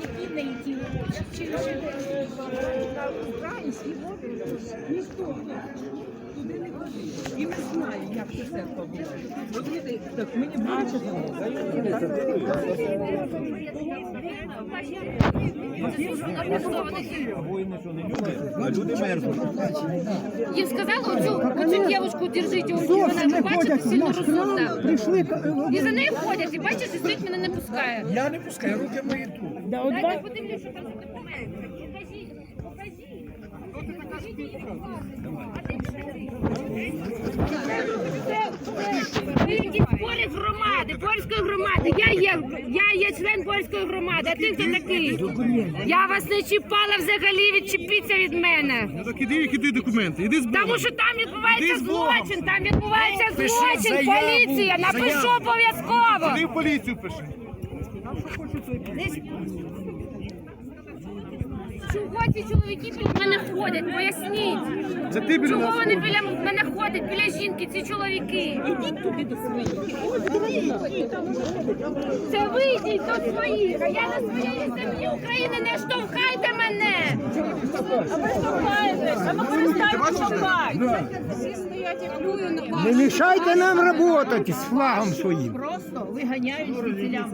Які не ті? Чи живе на українській мові? Ніхто туди не ходив. І не знає, як це все була. Розумієте, так мені бачите. А люди мерзнуть. Їм сказали оцю, оцю дівчинку держіть, вона бачите, сильно розумна. Прийшли І за нею ходять, і бачите, стоїть мене не пускає. Я не пускаю, руки мої тут. Дайте подивлюсь, що там за документи. Покажіть, покажіть. Ви польської громади. Я є, я є член польської громади. А ти хто такий? Я вас не чіпала взагалі, Відчіпіться від мене. Ну так іди, іди документи, іди з Богом. Тому що там відбувається злочин, там відбувається злочин, поліція, напишу обов'язково. Ти в поліцію пиши. Чого ці чоловіки біля мене ходять? Поясніть. Це ти біля Чого нас вони біля мене ходять, біля жінки, ці чоловіки? Ідіть туди до своїх. Це ви йдіть до своїх, а я на своєї землі України не штовхайте мене! А ви штовхаєтесь, а ми перестанемо штовхати. Всі стоять як люди на Не мішайте нам працювати з флагом своїм. Просто виганяють звідсіля.